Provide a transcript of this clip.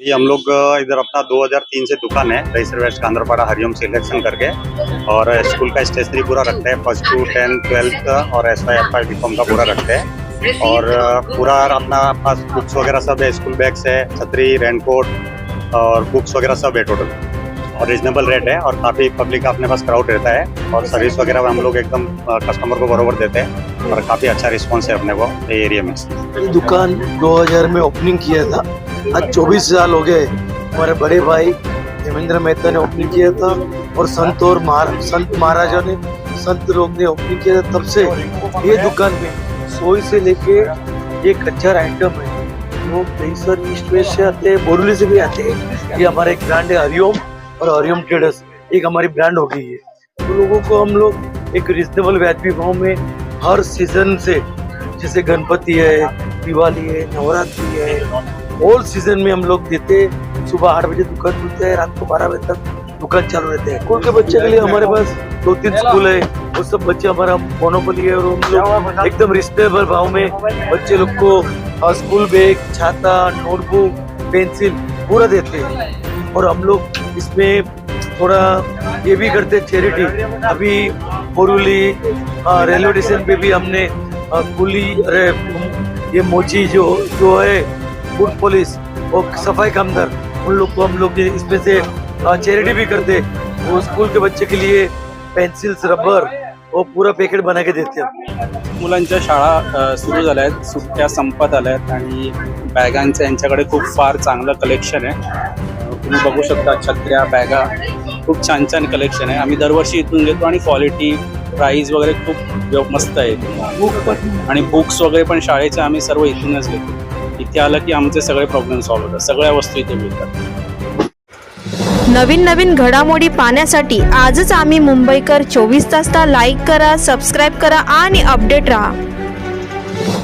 ये हम लोग इधर अपना 2003 से दुकान है, दहीसर वेस्ट कांद्रपाड़ा हरिओम सिलेक्शन करके। और स्कूल का स्टेशनरी पूरा रखते हैं, फ़र्स्ट टू, टेंथ, ट्वेल्थ और एस वाई एफ़ आई का पूरा रखते हैं। और पूरा अपना पास बुक्स वगैरह सब है, स्कूल बैग्स है, छतरी, रेनकोट और बुक्स वगैरह सब है टोटल। और रिजनेबल रेट है और काफ़ी पब्लिक का अपने पास क्राउड रहता है और सर्विस वगैरह हम लोग एकदम कस्टमर को बरोबर देते हैं और काफ़ी अच्छा रिस्पॉन्स है अपने को एरिया में। दुकान 2000 में ओपनिंग किया था। आज 24 साल हो गए। हमारे बड़े भाई देवेंद्र मेहता ने ओपनिंग किया था और संत और महारा- संत महाराजा ने, संत लोग ने ओपनिंग किया था। तब से ये दुकान में सोई से लेके ये कच्चा आइटम है। लोग दहीसर ईस्ट वेस्ट से आते हैं, बोरली से भी आते हैं। ये हमारा एक ब्रांड है हरिओम और हरिओम ट्रेडर्स। एक हमारी ब्रांड हो गई है। तो लोगों को हम लोग एक रिजनेबल व्याजबी भाव में हर सीज़न से, जैसे गणपति है, दिवाली है, नवरात्रि है ऑल सीज़न में हम लोग देते सुबह आठ बजे दुकान खुलते हैं रात को बारह बजे तक दुकान चालू रहते हैं। स्कूल के बच्चे के लिए हमारे पास दो तीन स्कूल है वो सब बच्चे हमारा मोनोपोली है और हम लोग एकदम रिजनेबल भाव में बच्चे लोग को स्कूल बैग छाता नोटबुक पेंसिल पूरा देते हैं। और हम लोग इसमें थोड़ा ये भी करते चैरिटी अभी बोरुली रेलवे स्टेशन पे भी हमने कुली अरे ये मोची जो जो है फूड पुलिस और सफाई कामदार उन लोग को हम लोग ये इसमें से चैरिटी भी करते। हैं। वो स्कूल के बच्चे के लिए पेंसिल्स रबर वो पूरा पैकेट बना के देते हैं। मुलांच्या शाळा सुरू झाल्या आहेत सुट्ट्या संपत आल्या आहेत आणि बॅगांचं यांच्याकडे खूप फार चांगलं कलेक्शन आहे. तुम्ही बघू शकता छत्र्या बॅगा खूप छान छान कलेक्शन आहे. आम्ही दरवर्षी इथून घेतो आणि क्वालिटी प्राईज वगैरे खूप मस्त आहे. आणि बुक्स वगैरे पण शाळेचे आम्ही सर्व इथूनच घेतो. इथे आलं की आमचे सगळे प्रॉब्लेम सॉल्व्ह होतात. सगळ्या वस्तू इथे मिळतात. नवीन नवीन घडामोडी पाहण्यासाठी आजच आम्ही मुंबईकर चोवीस तासला लाईक करा सबस्क्राईब करा आणि अपडेट राहा.